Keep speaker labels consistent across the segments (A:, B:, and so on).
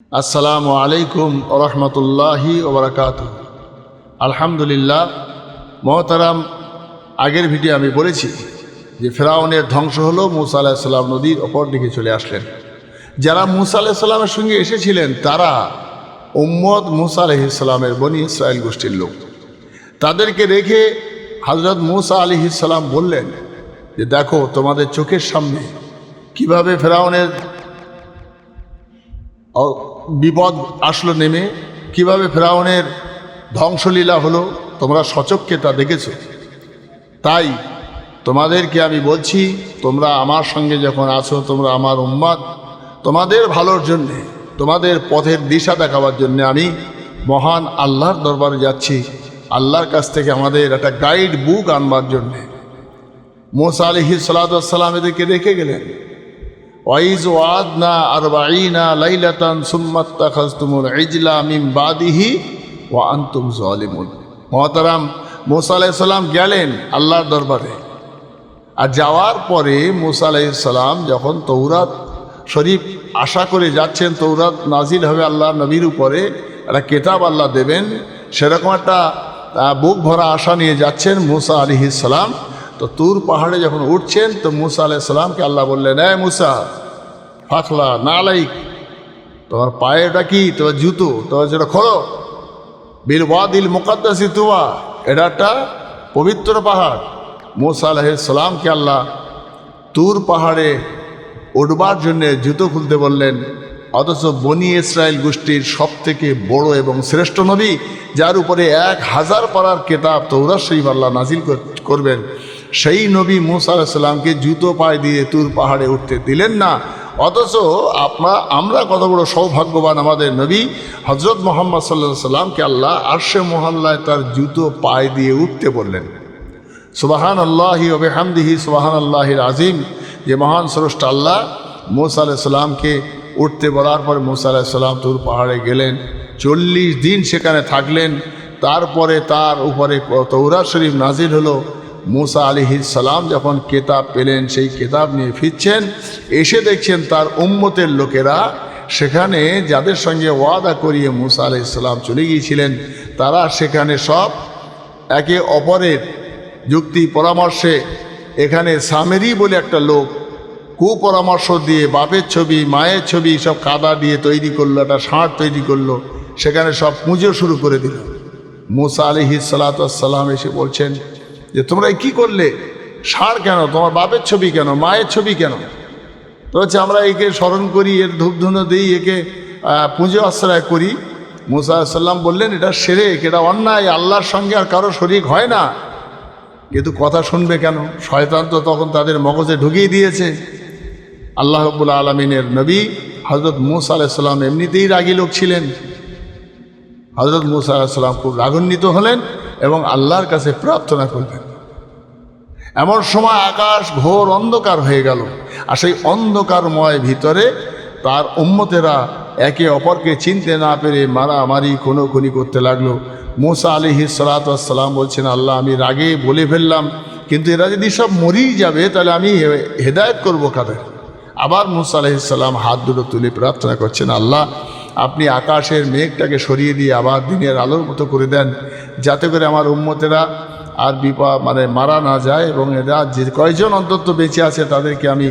A: আসসালামু আলাইকুম রহমতুল্লাহি ওবরাকাত আলহামদুলিল্লাহ, মহতারাম, আগের ভিডিও আমি বলেছি যে ফেরাউনের ধ্বংস হলো মুসা আলাহিসাল্লাম নদীর ওপর দিকে চলে আসলেন। যারা মুসা আলাহিসাল্লামের সঙ্গে এসেছিলেন, তারা উম্মদ মুসা আলহিসাল্লামের বনি ইসরায়েল গোষ্ঠীর লোক। তাদেরকে রেখে হজরত মুসা আলি ইসাল্লাম বললেন যে, দেখো, তোমাদের চোখের সামনে কীভাবে ফেরাউনের বিপদ আসলো নেমে, কীভাবে ফেরাউনের ধ্বংসলীলা হলো, তোমরা সচক্ষে তা দেখেছ। তাই তোমাদেরকে আমি বলছি, তোমরা আমার সঙ্গে যখন আছো, তোমরা আমার উম্মাদ তোমাদের ভালোর জন্যে, তোমাদের পথের দিশা দেখাবার জন্যে আমি মহান আল্লাহর দরবারে যাচ্ছি। আল্লাহর কাছ থেকে আমাদের একটা গাইড বুক আনবার জন্যে। মোসা আলহি সালাতাম এদেরকে রেখে গেলেন। ওয়াইজ ওয়াদনা আরবাঈনা লাইলাতান সুম্মাত্তা খাজতুমুল বাদিহি ওয়া আনতুম জালিমুন মহতারাম, মোসা আলাইসাল্লাম গেলেন আল্লাহর দরবারে। আর যাওয়ার পরে মোসা আলাইসাল্লাম যখন তৌরাত শরীফ আশা করে যাচ্ছেন তৌরাত নাজিল হবে আল্লাহ নবীর উপরে, একটা কেতাব আল্লাহ দেবেন, সেরকম একটা বুক ভরা আশা নিয়ে যাচ্ছেন মুসা আলিহিস সালাম তো তুর পাহাড়ে যখন উঠছেন, তো মুসা আলাইহিস সালামকে আল্লাহ বললেন, এ মুসা ফাখলা নালাইক তোমার পায়েটা কি? তোমার জুতো? তোমার যেটা খোলো। বীর ওয়াদিল মুকাদ্দাসি তুয়া এটা একটা পবিত্র পাহাড়। মোসা আলাহিসাল্লামকে আল্লাহ তুর পাহাড়ে উঠবার জন্যে জুতো খুলতে বললেন। অথচ বনি ইসরায়েল গোষ্ঠীর সব থেকে বড় এবং শ্রেষ্ঠ নবী, যার উপরে এক হাজার পাড়ার কেতাব তৌরাত শরীফ আল্লাহ নাজিল কর- করবেন। সেই নবী মুসা আলাহিসাল্লামকে জুতো পায়ে দিয়ে তুর পাহাড়ে উঠতে দিলেন না। অথচ আপনা আমরা কত বড় সৌভাগ্যবান আমাদের নবী হজরত মোহাম্মদ সাল্লাহ সাল্লামকে আল্লাহ আরশে মোহাল্লায় তার জুতো পায়ে দিয়ে উঠতে বললেন। সুবাহান আল্লাহি ওবেহামদিহি সুবাহান আল্লাহির আজিম যে মহান স্রষ্টা আল্লাহ মোসা আলাইসাল্লামকে উঠতে বলার পরে মোসা আলাইসাল্লাম তুর পাহাড়ে গেলেন, চল্লিশ দিন সেখানে থাকলেন। তারপরে তার উপরে তৌরা শরীফ নাজির হলো। মুসা সালাম যখন কেতাব পেলেন, সেই কেতাব নিয়ে ফিরছেন, এসে দেখছেন তার উম্মতের লোকেরা সেখানে যাদের সঙ্গে ওয়াদা করিয়ে মুসা আলাইসাল্লাম চলে গিয়েছিলেন, তারা সেখানে সব একে অপরের যুক্তি পরামর্শে, এখানে সামেরি বলে একটা লোক কুপরামর্শ দিয়ে বাপের ছবি, মায়ের ছবি সব কাদা দিয়ে তৈরি করল, একটা ষাঁড় তৈরি করল, সেখানে সব পুজো শুরু করে দিল। মুসা আলিহি সালাতাম এসে বলছেন যে তোমরা কি করলে? ষাঁড় কেন? তোমার বাপের ছবি কেন? মায়ের ছবি কেন? তো হচ্ছে আমরা একে স্মরণ করি, এর ধূপধুনো দিই, একে পুজো আশ্রয় করি। মুসা সাল্লাম বললেন, এটা সেরে এটা অন্যায়, আল্লাহর সঙ্গে আর কারও শরিক হয় না। কিন্তু কথা শুনবে কেন? শয়তান তো তখন তাদের মগজে ঢুকিয়ে দিয়েছে। আল্লাহ রব্বুল আলমিনের নবী হজরত মুসা আলাইসাল্লাম এমনিতেই রাগী লোক ছিলেন। হজরত মুসা আলাইসাল্লাম খুব রাগান্বিত হলেন। এবং আল্লাহর কাছে প্রার্থনা করবেন। এমন সময় আকাশ ঘোর অন্ধকার হয়ে গেল, আর সেই অন্ধকারময় ভিতরে তার উম্মতেরা একে অপরকে চিনতে না পেরে মারামারি, খুনোখুনি করতে লাগল। মোসা আলিহি সালাতাম বলছেন, আল্লাহ, আমি রাগে বলে ফেললাম, কিন্তু এরা যদি সব মরেই যাবে, তাহলে আমি হেদায়েত করব কাদের? আবার মুসা আলহিসাল্লাম হাত দুটো তুলে প্রার্থনা করছেন, আল্লাহ আপনি আকাশের মেঘটাকে সরিয়ে দিয়ে আবার দিনের আলোর মতো করে দেন, যাতে করে আমার উম্মতেরা আর বিপা মানে মারা না যায় এবং এরা যে কয়জন অন্তত বেঁচে আছে তাদেরকে আমি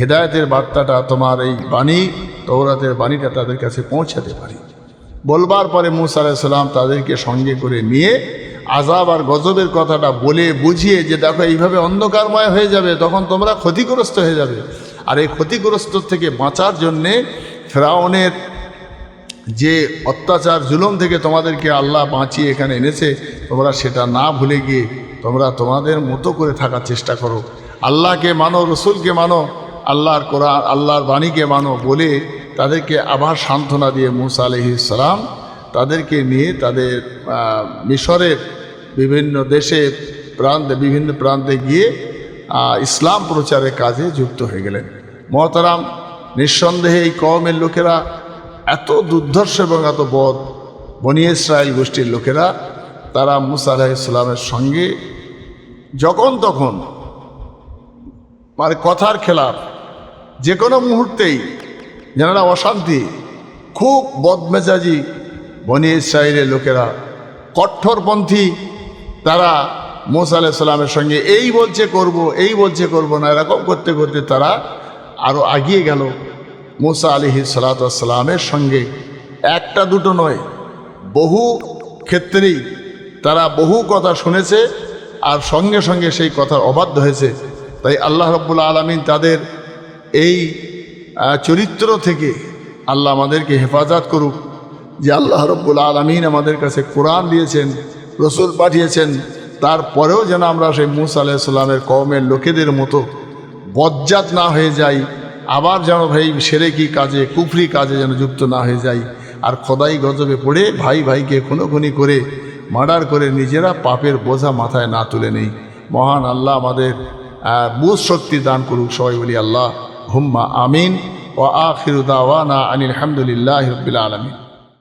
A: হেদায়তের বার্তাটা, তোমার এই বাণী তৌরাতের বাণীটা তাদের কাছে পৌঁছাতে পারি। বলবার পরে মুসা আলাইসাল্লাম তাদেরকে সঙ্গে করে নিয়ে আজাব আর গজবের কথাটা বলে বুঝিয়ে যে দেখো এইভাবে অন্ধকারময় হয়ে যাবে, তখন তোমরা ক্ষতিগ্রস্ত হয়ে যাবে। আর এই ক্ষতিগ্রস্ত থেকে বাঁচার জন্যে ফেরাউনের যে অত্যাচার, জুলুম থেকে তোমাদেরকে আল্লাহ বাঁচিয়ে এখানে এনেছে, তোমরা সেটা না ভুলে গিয়ে তোমরা তোমাদের মতো করে থাকার চেষ্টা করো। আল্লাহকে মানো, রসুলকে মানো, আল্লাহর কোরআন, আল্লাহর বাণীকে মানো বলে তাদেরকে আবার সান্ত্বনা দিয়ে মুসা আলহিসাল্লাম তাদেরকে নিয়ে তাদের মিশরের বিভিন্ন দেশে, প্রান্তে, বিভিন্ন প্রান্তে গিয়ে ইসলাম প্রচারের কাজে যুক্ত হয়ে গেলেন। মহতারাম, নিঃসন্দেহে এই কমের লোকেরা এত দুর্ধর্ষ এবং এত বধ বনি ইসরায়েল গোষ্ঠীর লোকেরা, তারা মুসা আলাহিসাল্লামের সঙ্গে যখন তখন মানে কথার খেলাফ যে কোনো মুহূর্তেই যেন অশান্তি, খুব বদমেজাজি বনি ইসরায়েলের লোকেরা কঠোরপন্থী তারা মোসা আলাইসাল্লামের সঙ্গে, এই বলছে করব, এই বলছে করব না, এরকম করতে করতে তারা আরও আগিয়ে গেল। মোসা আলিহি সালাতামের সঙ্গে একটা দুটো নয়, বহু ক্ষেত্রেই তারা বহু কথা শুনেছে আর সঙ্গে সঙ্গে সেই কথার অবাধ্য হয়েছে। তাই আল্লাহ রব্বুল্লা আলমিন তাদের এই চরিত্র থেকে আল্লাহ আমাদেরকে হেফাজত করুক। যে আল্লাহ রব্বুল আলমিন আমাদের কাছে কোরআন দিয়েছেন, রসুল পাঠিয়েছেন, তারপরেও যেন আমরা সেই মুসা আলাইসাল্লামের কওমের লোকেদের মতো বজ্জাত না হয়ে যাই। আবার যেন ভাই, সেরে কি কাজে, কুফরি কাজে যেন যুক্ত না হয়ে যাই। আর খোদাই গজবে পড়ে, ভাই ভাইকে খুনো খুনি করে, মার্ডার করে নিজেরা পাপের বোঝা মাথায় না তুলে নেই। মহান আল্লাহ আমাদের বুধ শক্তি দান করুক সবাই বলি আল্লাহ। হুম্মা আমিন। ও আখির দাওয়ানা আনিল হামদুলিল্লাহ রবিল আলমিন।